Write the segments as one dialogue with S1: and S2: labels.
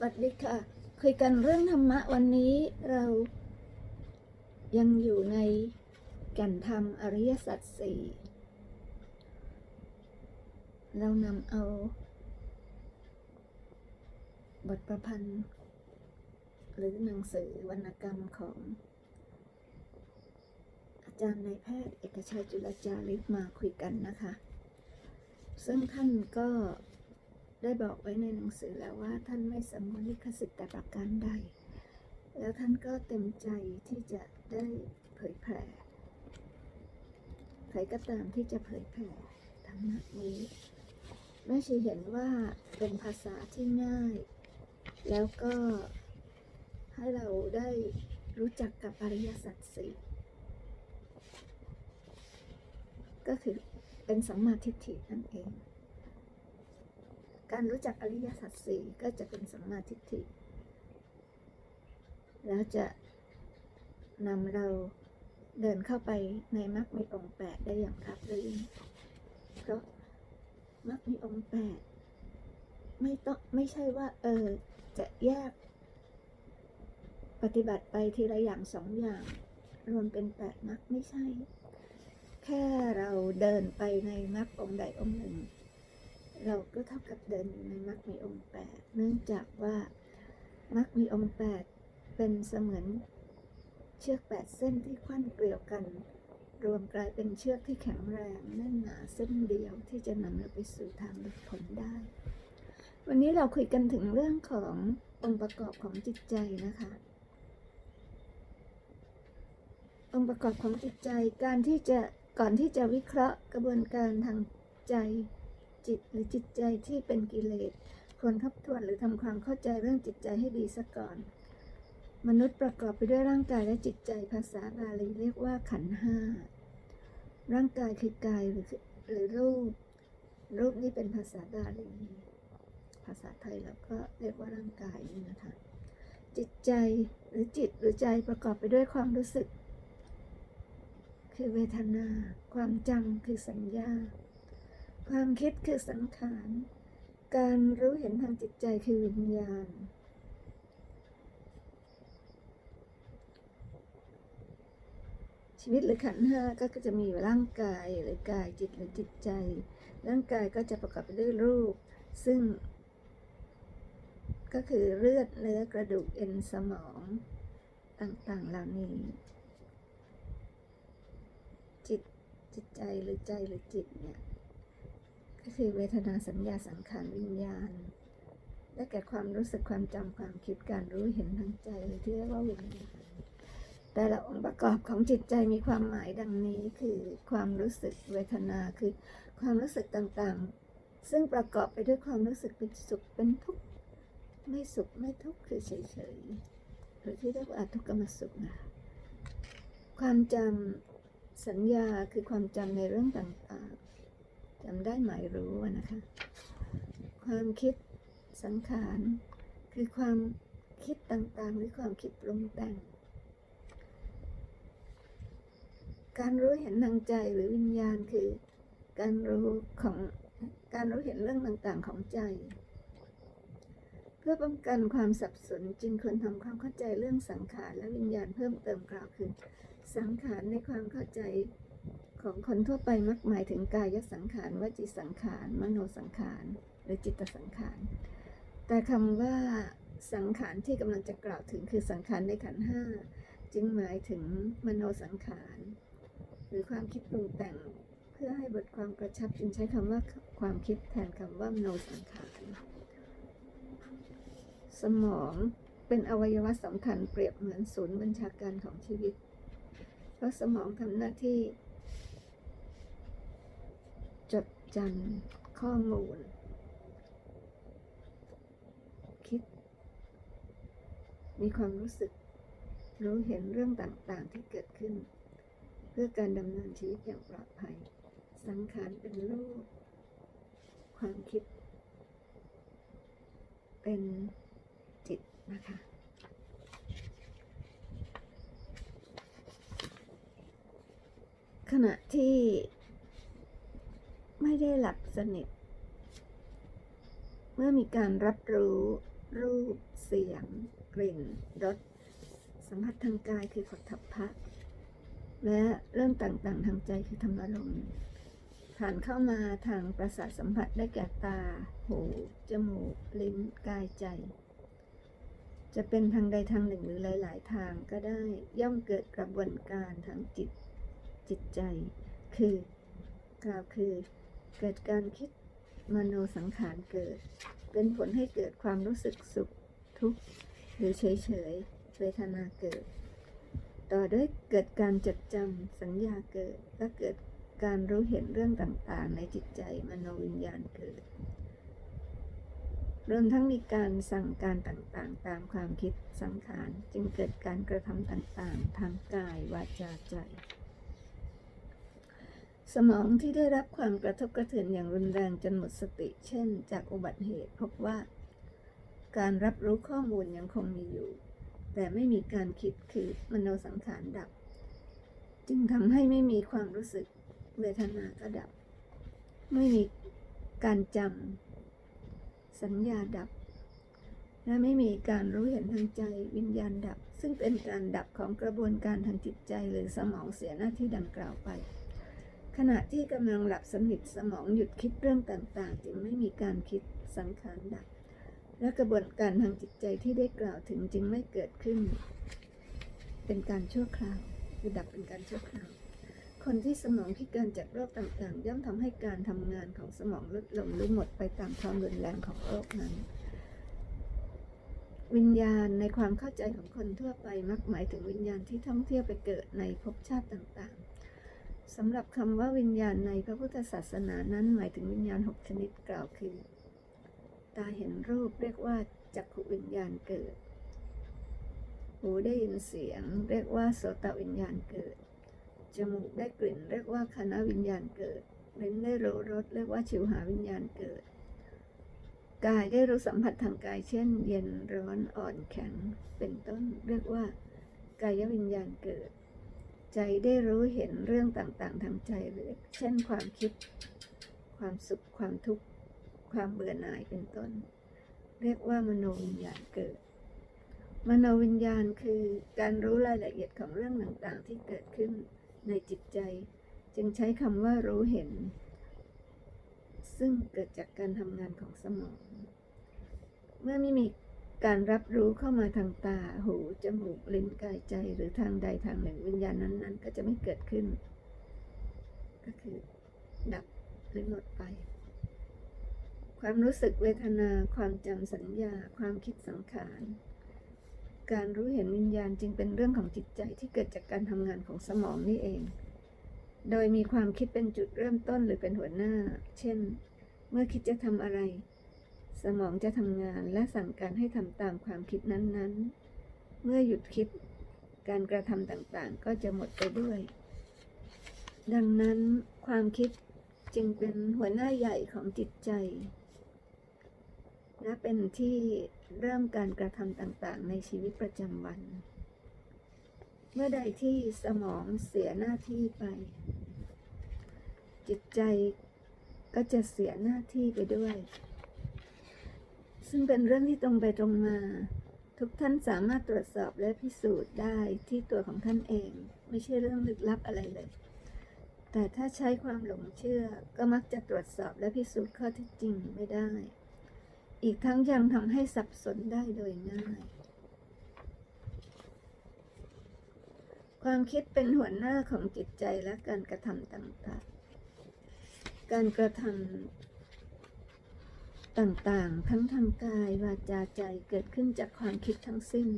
S1: สวัสดีค่ะ คุยกันเรื่องธรรมะวันนี้เรายังอยู่ในก่นธรรมอริยสัจสี่เรานำเอา บทประพันธ์ หรือหนังสือวรรณกรรมของ อาจารย์นายแพทย์เอกชัยจุลจาริกมาคุยกันนะคะ ซึ่งท่านก็ ได้บอกไว้ในหนังสือแล้วว่าท่านไม่สมวนลิขสิทธิ์แต่ประการใด แล้วท่านก็เต็มใจที่จะได้เผยแผ่ใครก็ตามที่จะเผยแผ่ธรรมะนี้แม่ชีเห็นว่าเป็นภาษาที่ง่าย แล้วก็ให้เราได้รู้จักกับอริยสัจสี่ก็คือเป็นสัมมาทิฏฐินั่นเอง การรู้จักอริยสัจสี่ก็จะเป็นสัมมาทิฏฐิ แล้วจะนำเราเดินเข้าไปในมรรคมีองค์แปดได้อย่างราบรื่นเพราะมรรคมีองค์แปดไม่ต้องไม่ใช่ว่า เออ จะแยก ปฏิบัติไปทีละอย่างสองอย่าง รวมเป็นแปดมรรคไม่ใช่ แค่เราเดินไปในมรรคองค์ใดองค์หนึ่ง เราก็เท่ากับเดินอยู่ในมรรคมีองค์แปดเนื่องจากว่ามรรคมีองค์แปดเป็นเสมือนเชือกแปดเส้นที่ควันเกลียวกัน รวมกลายเป็นเชือกที่แข็งแรงแน่นหนาเส้นเดียวที่จะนำเราไปสู่ทางหลุดพ้นได้ วันนี้เราคุยกันถึงเรื่องขององค์ประกอบของจิตใจนะคะ องค์ประกอบของจิตใจการที่จะก่อนที่จะวิเคราะห์กระบวนการทางใจ จิตหรือจิตใจที่เป็นกิเลสควรทบทวนหรือทำความเข้าใจเรื่องจิตใจให้ดีซะก่อน มนุษย์ประกอบไปด้วยร่างกายและจิตใจภาษาบาลีเรียกว่าขันห้าร่างกายคือกายหรือหรือรูป รูปนี่เป็นภาษาบาลีภาษาไทยเราก็เรียกว่าร่างกายนี่นะคะจิตใจหรือจิตหรือใจประกอบไปด้วยความรู้สึก คือเวทนา ความจำคือสัญญา ความคิดคือสังขาร การรู้เห็นทางจิตใจคือวิญญาณ ชีวิตหรือขันธ์ห้าก็จะมีร่างกายหรือกายจิตหรือจิตใจ ร่างกายก็จะประกอบไปด้วยรูป ซึ่ง ก็คือเลือดเนื้อกระดูกเอ็นสมองต่างๆเหล่านี้ จิตจิตใจหรือใจหรือจิตเนี่ย ก็คือเวทนาสัญญาสังขารวิญญาณและแก่ความรู้สึกความจำความคิดการรู้เห็นทางใจหรือที่เรียกว่าวิญญาณแต่ละองค์ประกอบของจิตใจมีความหมายดังนี้คือความรู้สึกเวทนาคือความรู้สึกต่างๆ ซึ่งประกอบไปด้วยความรู้สึกเป็นสุขเป็นทุกข์ไม่สุขไม่ทุกข์คือเฉยๆหรือที่เรียกว่าทุกขมสุขนะความจำสัญญาคือความจำในเรื่องต่างๆ จำได้หมายรู้นะคะ ความคิดสังขารคือความคิดต่างๆ หรือความคิดปรุงแต่ง การรู้เห็นทางใจหรือวิญญาณคือการรู้ของการรู้เห็นเรื่องต่างๆของใจ เพื่อป้องกันความสับสนจึงควรทำความเข้าใจเรื่องสังขารและวิญญาณเพิ่มเติมกล่าวคือ สังขารในความเข้าใจ ของคนทั่วไปมักหมายถึงกายสังขารวจีสังขาร มโนสังขาร หรือจิตสังขาร แต่คำว่าสังขารที่กำลังจะกล่าวถึงคือสังขารในขันห้าจึงหมายถึงมโนสังขาร หรือความคิดปรุงแต่งเพื่อให้บทความกระชับจึงใช้คำว่าความคิดแทนคำว่ามโนสังขาร สมองเป็นอวัยวะสำคัญเปรียบเหมือนศูนย์บัญชาการของชีวิต เพราะสมองทำหน้าที่ จดจำข้อมูล คิด มีความรู้สึก รู้เห็นเรื่องต่างๆที่เกิดขึ้น เพื่อการดำเนินชีวิตอย่างปลอดภัย สังขารเป็นรูป ความคิด เป็นจิตนะคะขณะที่ ไม่ได้หลับสนิท เมื่อมีการรับรู้ รูป เสียง กลิ่น รส สัมผัสทางกายคือขดทัพพะ และเรื่องต่างๆ ทางใจคือธรรมารมณ์ผ่านเข้ามาทางประสาทสัมผัสได้แก่ตา หู จมูก ลิ้น กายใจ จะเป็นทางใดทางหนึ่งหรือหลาย ๆ ทางก็ได้ย่อมเกิดกระบวนการทางจิตจิตใจ คือกล่าวคือ เกิดการคิดมโนสังขารเกิด เป็นผลให้เกิดความรู้สึกสุขทุกข์หรือเฉยๆเวทนาเกิด ต่อด้วยเกิดการจดจำสัญญาเกิด และเกิดการรู้เห็นเรื่องต่างๆ ในจิตใจมโนวิญญาณเกิดรวมทั้งมีการสั่งการต่างๆ ตามความคิดสังขาร จึงเกิดการกระทำต่างๆ ทางกายวาจาใจ สมองที่ได้รับความกระทบกระเทือนอย่างรุนแรงจนหมดสติ เช่น จากอุบัติเหตุพบว่า การรับรู้ข้อมูลยังคงมีอยู่ แต่ไม่มีการคิดคือมโนสังขารดับ จึงทำให้ไม่มีความรู้สึกเวทนาก็ดับ ไม่มีการจำสัญญาดับ และไม่มีการรู้เห็นทางใจวิญญาณดับ ซึ่งเป็นการดับของกระบวนการทางจิตใจหรือสมองเสียหน้าที่ดังกล่าวไป ขณะที่กำลังหลับสนิทสมองหยุดคิดเรื่องต่างๆ จึงไม่มีการคิดสังขารดับ และกระบวนการทางจิตใจที่ได้กล่าวถึงจึงไม่เกิดขึ้น เป็นการชั่วคราวคือดับเป็นการชั่วคราว คนที่สมองพิการจากโรคต่างๆ ย่อมทำให้การทำงานของสมองลดลงหรือหมดไปตามความรุนแรงของโรคนั้น วิญญาณในความเข้าใจของคนทั่วไปมักหมายถึงวิญญาณที่ท่องเที่ยวไปเกิดในภพชาติต่างๆ สำหรับคำว่าวิญญาณในพระพุทธศาสนานั้นหมายถึงวิญญาณหกชนิดกล่าวคือ ตาเห็นรูปเรียกว่าจักขุวิญญาณเกิด หูได้ยินเสียง เรียกว่าโสตวิญญาณเกิด จมูกได้กลิ่น เรียกว่าคณะวิญญาณเกิดลิ้นได้รู้รสเรียกว่าชิวหาวิญญาณเกิด กายได้รู้สัมผัสทางกายเช่น เย็นร้อนอ่อนแข็งเป็นต้น เรียกว่ากายวิญญาณเกิด ใจได้รู้เห็นเรื่องต่างๆ ทางใจเรียกเช่นความคิด ความสุข ความทุกข์ ความเบื่อหน่ายเป็นต้น เรียกว่ามโนวิญญาณเกิด มโนวิญญาณคือการรู้รายละเอียดของเรื่องต่างๆ ที่เกิดขึ้นในจิตใจ จึงใช้คำว่ารู้เห็น ซึ่งเกิดจากการทำงานของสมอง เมื่อไม่มี การรับรู้เข้ามาทางตา หู จมูก ลิ้น กายใจ หรือทางใดทางหนึ่งวิญญาณนั้น ๆ ก็จะไม่เกิดขึ้น ก็คือดับหรือหมดไป ความรู้สึกเวทนา ความจำสัญญา ความคิดสังขาร การรู้เห็นวิญญาณจึงเป็นเรื่องของจิตใจที่เกิดจากการทำงานของสมองนี่เอง โดยมีความคิดเป็นจุดเริ่มต้นหรือเป็นหัวหน้า เช่น เมื่อคิดจะทำอะไร สมองจะทำงานและสั่งการให้ทำตามความคิดนั้นๆ เมื่อหยุดคิดการกระทำต่างๆ ก็จะหมดไปด้วย ดังนั้นความคิดจึงเป็นหัวหน้าใหญ่ของจิตใจ และเป็นที่เริ่มการกระทำต่างๆ ในชีวิตประจำวัน เมื่อใดที่สมองเสียหน้าที่ไป จิตใจก็จะเสียหน้าที่ไปด้วย ซึ่งเป็นเรื่องที่ตรงไปตรงมา ทุกท่านสามารถตรวจสอบและพิสูจน์ได้ที่ตัวของท่านเอง ไม่ใช่เรื่องลึกลับอะไรเลย แต่ถ้าใช้ความหลงเชื่อก็มักจะตรวจสอบและพิสูจน์ข้อเท็จจริงไม่ได้ อีกทั้งยังทำให้สับสนได้โดยง่าย ความคิดเป็นหัวหน้าของจิตใจและการกระทำต่างๆ การกระทำ ต่างๆ ทั้งทางกาย วาจาใจเกิดขึ้นจากความคิดทั้งสิ้น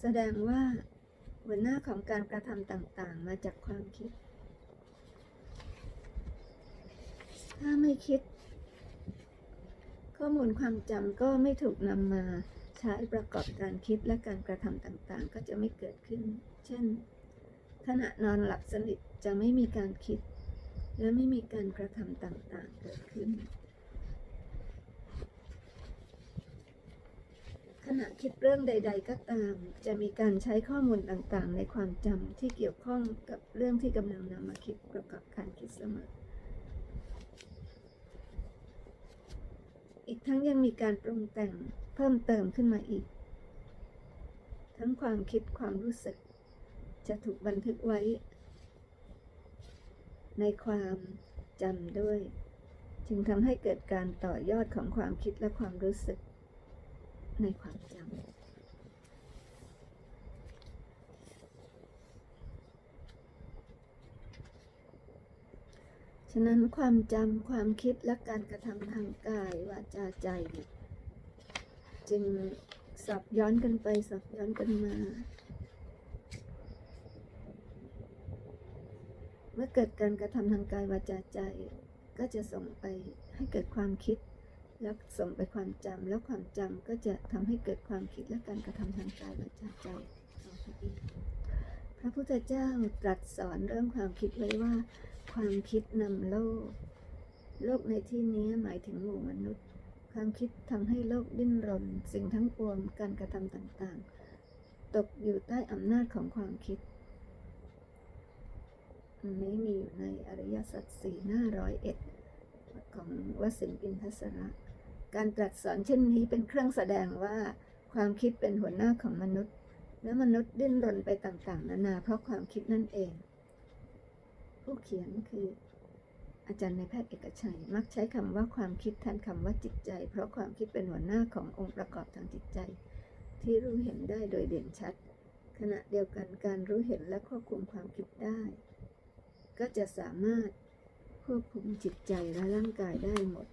S1: แสดงว่าหัวหน้าของการกระทำต่างๆ มาจากความคิด ถ้าไม่คิด ข้อมูลความจำก็ไม่ถูกนำมาใช้ประกอบการคิดและการกระทำต่างๆ ก็จะไม่เกิดขึ้น เช่น ขณะนอนหลับสนิทจะไม่มีการคิด และไม่มีการกระทำต่างๆ เกิดขึ้น ณะคิดเรื่องใด ๆ ก็ตาม จะมีการใช้ข้อมูลต่างๆ ในความจำที่เกี่ยวข้องกับเรื่องที่กำลังนำมาคิดประกอบการคิดเสมอ อีกทั้งยังมีการปรุงแต่งเพิ่มเติมขึ้นมาอีก ทั้งความคิดความรู้สึก จะถูกบันทึกไว้ ในความจำด้วย จึงทำให้เกิดการต่อยอดของความคิดและความรู้สึก ในความจำ ฉะนั้นความจำความคิดและการกระทำทางกายวาจาใจ จึงสับย้อนกันไปสับย้อนกันมา เมื่อเกิดการกระทำทางกายวาจาใจ ก็จะส่งไปให้เกิดความคิด แล้วส่งไปความจำแล้วความจำก็จะทำให้เกิดความคิดและการกระทำทางกายวาจาใจพระพุทธเจ้าตรัสสอนเรื่องความคิดไว้ว่า ความคิดนำโลก โลกในที่นี้หมายถึงหมู่มนุษย์ ความคิดทำให้โลกดิ้นรน สิ่งทั้งปวงการกระทำต่างๆ ตกอยู่ใต้อำนาจของความคิดนี้มีอยู่ในอริยสัจสี่หน้าร้อยเอ็ดของวสินทร์อินทสระ การตรัสสอนเช่นนี้เป็นเครื่องแสดงว่าความคิดเป็นหัวหน้าของมนุษย์ และมนุษย์ดิ้นรนไปต่างๆ นานาเพราะความคิดนั่นเอง ผู้เขียนคือ อาจารย์ในแพทย์เอกชัย มักใช้คำว่าความคิดแทนคำว่าจิตใจ เพราะความคิดเป็นหัวหน้าขององค์ประกอบทางจิตใจ ที่รู้เห็นได้โดยเด่นชัด ขณะเดียวกันการรู้เห็นและควบคุมความคิดได้ ก็จะสามารถควบคุมจิตใจและร่างกายได้หมด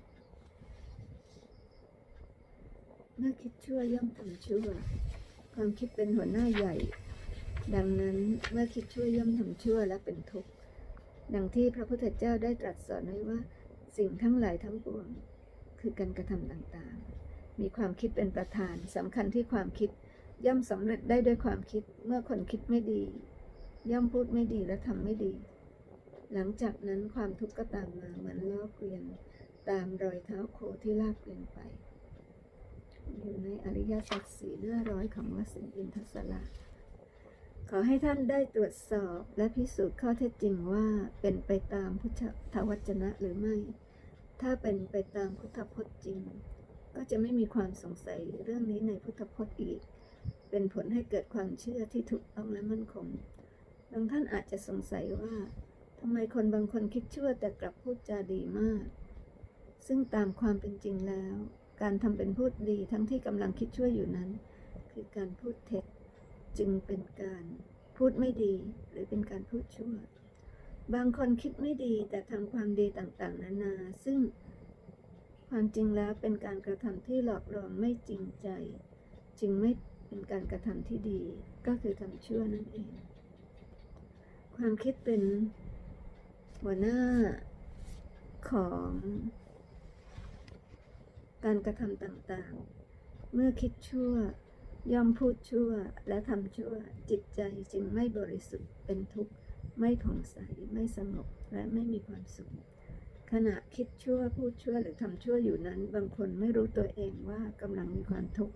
S1: เมื่อคิดชั่วย่อมทำชั่ว ความคิดเป็นหัวหน้าใหญ่ ดังนั้นเมื่อคิดชั่วย่อมทำชั่วและเป็นทุกข์ดังที่พระพุทธเจ้าได้ตรัสสอนไว้ว่า สิ่งทั้งหลายทั้งปวง คือการกระทำต่างๆ มีความคิดเป็นประธานสำคัญที่ความคิดย่อมสำเร็จได้ด้วยความคิดเมื่อคนคิดไม่ดี ย่อมพูดไม่ดีและทำไม่ดี หลังจากนั้นความทุกข์ก็ตามมาเหมือนล้อเกวียน ตามรอยเท้าโคที่ลากเกวียนไป อยู่ในอริยสัจสี่หน้าร้อยของวสินอินทสระขอให้ท่านได้ตรวจสอบและพิสูจน์ข้อเท็จจริงว่าเป็นไปตามพุทธวจนะหรือไม่ ถ้าเป็นไปตามพุทธพจน์จริง ก็จะไม่มีความสงสัยเรื่องนี้ในพุทธพจน์อีก เป็นผลให้เกิดความเชื่อที่ถูกต้องและมั่นคงบางท่านอาจจะสงสัยว่าทำไมคนบางคนคิดชั่วแต่กลับพูดจาดีมาก ซึ่งตามความเป็นจริงแล้ว การทำเป็นพูดดีทั้งที่กำลังคิดชั่วอยู่นั้น คือการพูดเท็จจึงเป็นการพูดไม่ดีหรือเป็นการพูดชั่ว บางคนคิดไม่ดีแต่ทำความดีต่างๆ นานา ซึ่งความจริงแล้วเป็นการกระทำที่หลอกลวงไม่จริงใจ จึงไม่เป็นการกระทำที่ดีก็คือทำชั่วนั่นเอง ความคิดเป็นหัวหน้าของ การกระทำต่างๆ เมื่อคิดชั่ว ย่อมพูดชั่วและทำชั่วจิตใจจึงไม่บริสุทธิ์เป็นทุกข์ ไม่ผ่องใส ไม่สงบและไม่มีความสุข ขณะคิดชั่วพูดชั่วหรือทำชั่วอยู่นั้น บางคนไม่รู้ตัวเองว่ากำลังมีความทุกข์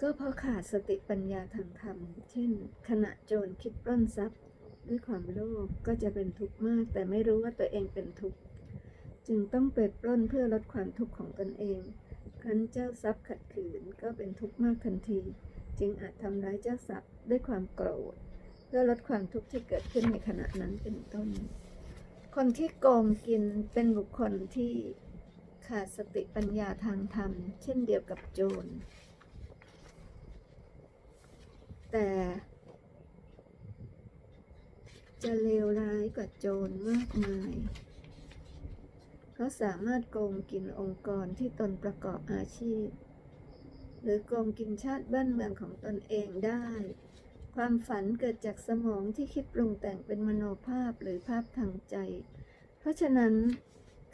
S1: ก็เพราะขาดสติปัญญาทางธรรม เช่น ขณะโจรคิดปล้นทรัพย์ ด้วยความโลภก็จะเป็นทุกข์มาก แต่ไม่รู้ว่าตัวเองเป็นทุกข์ จึงต้องไปปล้นเพื่อลดความทุกข์ของตนเอง ครั้นเจ้าทรัพย์ขัดขืนก็เป็นทุกข์มากทันที จึงอาจทำร้ายเจ้าทรัพย์ด้วยความโกรธ เพื่อลดความทุกข์ที่เกิดขึ้นในขณะนั้นเป็นต้น คนที่โกงกินเป็นบุคคลที่ขาดสติปัญญาทางธรรม เช่นเดียวกับโจร แต่จะเลวร้ายกว่าโจรมากมาย เพราะสามารถโกงกินองค์กรที่ตนประกอบอาชีพ หรือโกงกินชาติบ้านเมืองของตนเองได้ ความฝันเกิดจากสมองที่คิดปรุงแต่งเป็นมโนภาพหรือภาพทางใจ เพราะฉะนั้น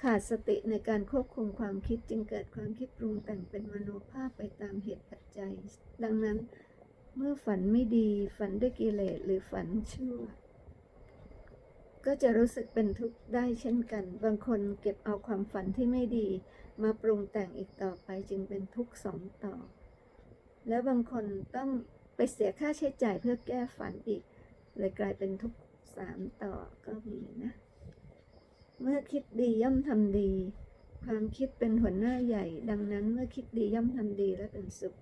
S1: ขาดสติในการควบคุมความคิดจึงเกิดความคิดปรุงแต่งเป็นมโนภาพไปตามเหตุปัจจัย ดังนั้นเมื่อฝันไม่ดีฝันด้วยกิเลสหรือฝันชั่ว ก็จะรู้สึกเป็นทุกข์ได้เช่นกัน บางคนเก็บเอาความฝันที่ไม่ดี มาปรุงแต่งอีกต่อไปจึงเป็นทุกข์สองต่อ และบางคนต้องไปเสียค่าใช้จ่ายเพื่อแก้ฝันอีก เลยกลายเป็นทุกข์สามต่อก็มีนะ เมื่อคิดดีย่อมทำดี ความคิดเป็นหัวหน้าใหญ่ ดังนั้นเมื่อคิดดีย่อมทำดีและเป็นสุข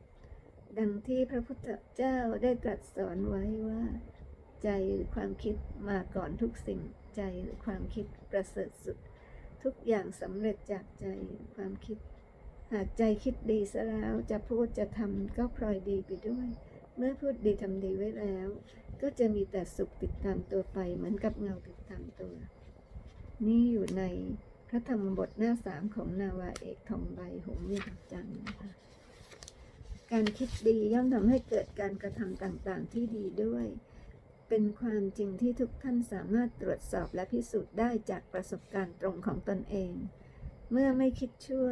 S1: ดังที่พระพุทธเจ้าได้ตรัสสอนไว้ว่า ใจหรือความคิดมาก่อนทุกสิ่ง ใจหรือความคิดประเสริฐสุด ทุกอย่างสำเร็จจากใจหรือความคิด หากใจคิดดีซะแล้วจะพูดจะทำก็พลอยดีไปด้วย เมื่อพูดดีทำดีไว้แล้ว ก็จะมีแต่สุขติดตามตัวไปเหมือนกับเงาติดตามตัว นี่อยู่ในพระธรรมบทหน้าสามของนาวาเอกทองใบหงส์ยังจันทร์นะคะการคิดดีย่อมทำให้เกิดการกระทำต่างๆที่ดีด้วย เป็นความจริงที่ทุกท่านสามารถตรวจสอบและพิสูจน์ได้จากประสบการณ์ตรงของตนเอง เมื่อไม่คิดชั่ว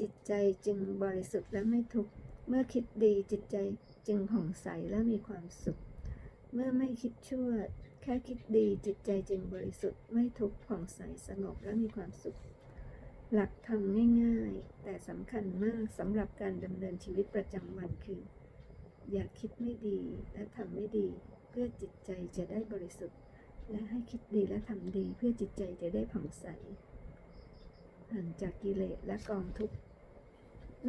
S1: จิตใจจึงบริสุทธิ์และไม่ทุกข์ เมื่อคิดดีจิตใจจึงผ่องใสและมีความสุข เมื่อไม่คิดชั่ว แค่คิดดีจิตใจจึงบริสุทธิ์ไม่ทุกข์ผ่องใสสงบและมีความสุข หลักธรรมง่ายๆ แต่สำคัญมากสำหรับการดำเนินชีวิตประจำวันคือ อย่าคิดไม่ดีและทำไม่ดี พื่อจิตใจจะได้บริสุทธิ์ และให้คิดดีและทำดีเพื่อจิตใจจะได้ผ่องใสห่างจากกิเลสและกองทุกข์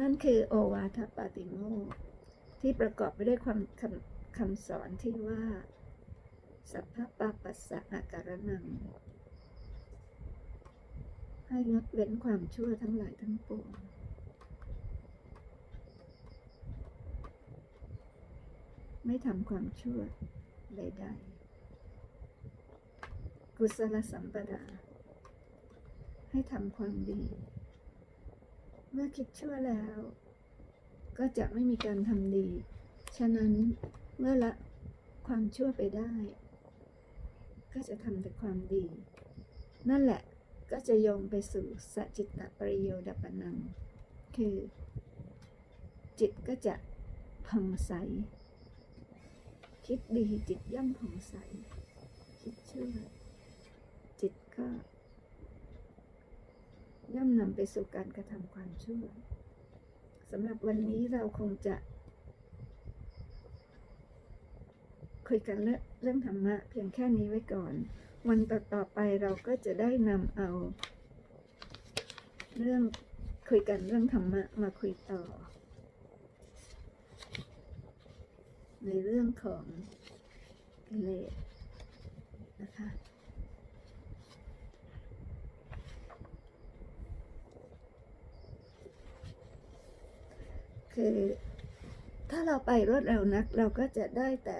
S1: นั่นคือโอวาทปาติโมที่ประกอบไปด้วยความคำคำสอนที่ว่า สัพพะปาปัสสะอาการนัง ให้งดเว้นความชั่วทั้งหลายทั้งปวงไม่ทำความชั่ว ใดๆ กุศลสัมปดา ให้ทำความดี เมื่อคิดชั่วแล้ว ก็จะไม่มีการทำดี ฉะนั้นเมื่อละความชั่วไปได้ ก็จะทำแต่ความดี นั่นแหละก็จะโยงไปสู่สัจจิตตปริโยดปนัง คือ จิตก็จะผ่องใส คิดดีจิตย่อมผ่องใส คิดชั่วจิตก็ย่อมนำไปสู่การกระทำความชั่วสำหรับวันนี้เราคงจะ คุยกันเรื่องธรรมะเพียงแค่นี้ไว้ก่อน วันต่อๆไปเราก็จะได้นำเอา เรื่องคุยกันเรื่องธรรมะมาคุยต่อ ในเรื่องของกิเลสนะคะ คือถ้าเราไปรวดเร็วนัก เราก็จะได้แต่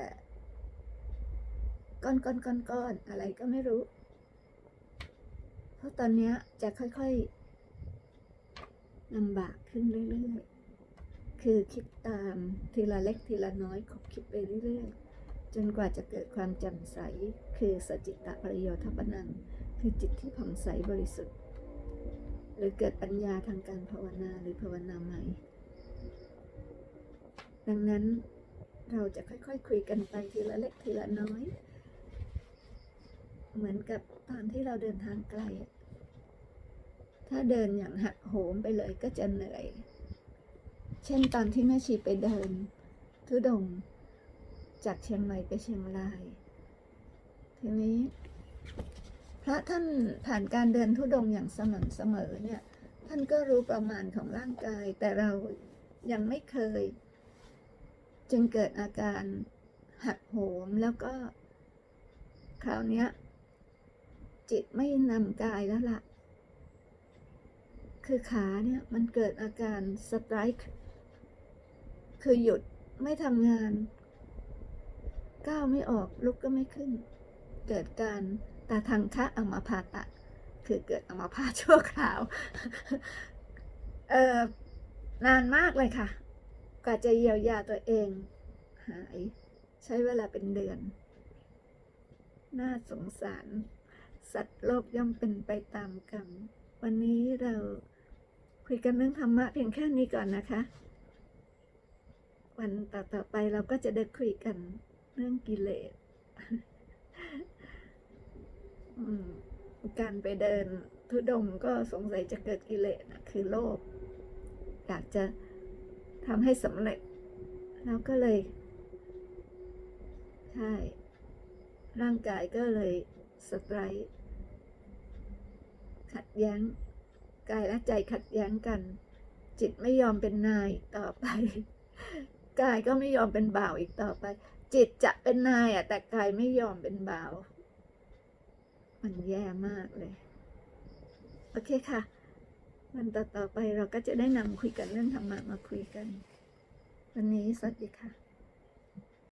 S1: ก้อนก้อนก้อนก้อนอะไรก็ไม่รู้ เพราะตอนนี้จะค่อยๆลำบากขึ้นเรื่อยๆ คือคิดตามทีละเล็กทีละน้อยขบคิดไปเรื่อยๆ จนกว่าจะเกิดความแจำใส คือสจิตตปริโยทปนัง คือจิตที่ผ่องใสบริสุทธิ์ หรือเกิดปัญญาทางการภาวนาหรือภาวนาใหม่ ดังนั้นเราจะค่อยๆคคุยกันไปทีละเล็กทีละน้อย เหมือนกับตอนที่เราเดินทางไกล ถ้าเดินอย่างหักโหมไปเลยก็จะเหนื่อย เช่นตอนที่แม่ชีไปเดิน ทุดงจากเชียงใหม่ไปเชียงราย ทีนี้ พระท่านผ่านการเดินทุดงอย่างสม่ำเสมอเนี่ย ท่านก็รู้ประมาณของร่างกาย แต่เรายังไม่เคย จึงเกิดอาการหักโหมแล้วก็ คราวนี้จิตไม่นำกายแล้วละ่ะ คือขาเนี่ยมันเกิดอาการสไตร คือหยุดไม่ทำงาน ก้าวไม่ออกลุกก็ไม่ขึ้น เกิดการตาทางคะอัมาพาตะ คือเกิดอัมาพาตชั่วคราว เออนานมากเลยค่ะ กว่าจะเยียวยาตัวเอง หาย ใช้เวลาเป็นเดือน น่าสงสาร สัตว์โลกย่อมเป็นไปตามกรรม วันนี้เราคุยกันเรื่องธรรมะเพียงแค่นี้ก่อนนะคะ วันต่อๆไปเราก็จะได้คุยกันเรื่องกิเลสการไปเดินทุดงก็สงสัยจะเกิดกิเลสคือโลภอยากจะทำให้สำเร็จ แล้วก็เลย ใช่ ร่างกายก็เลยสไตรขัดแย้ง กายและใจขัดแย้งกัน จิตไม่ยอมเป็นนายต่อไป กายก็ไม่ยอมเป็นบ่าวอีกต่อไป จิตจะเป็นนายอะ แต่กายไม่ยอมเป็นบ่าว มันแย่มากเลย โอเคค่ะวันต่อๆไปเราก็จะได้นำคุยกันเรื่องธรรมะมาคุยกัน วันนี้สวัสดีค่ะ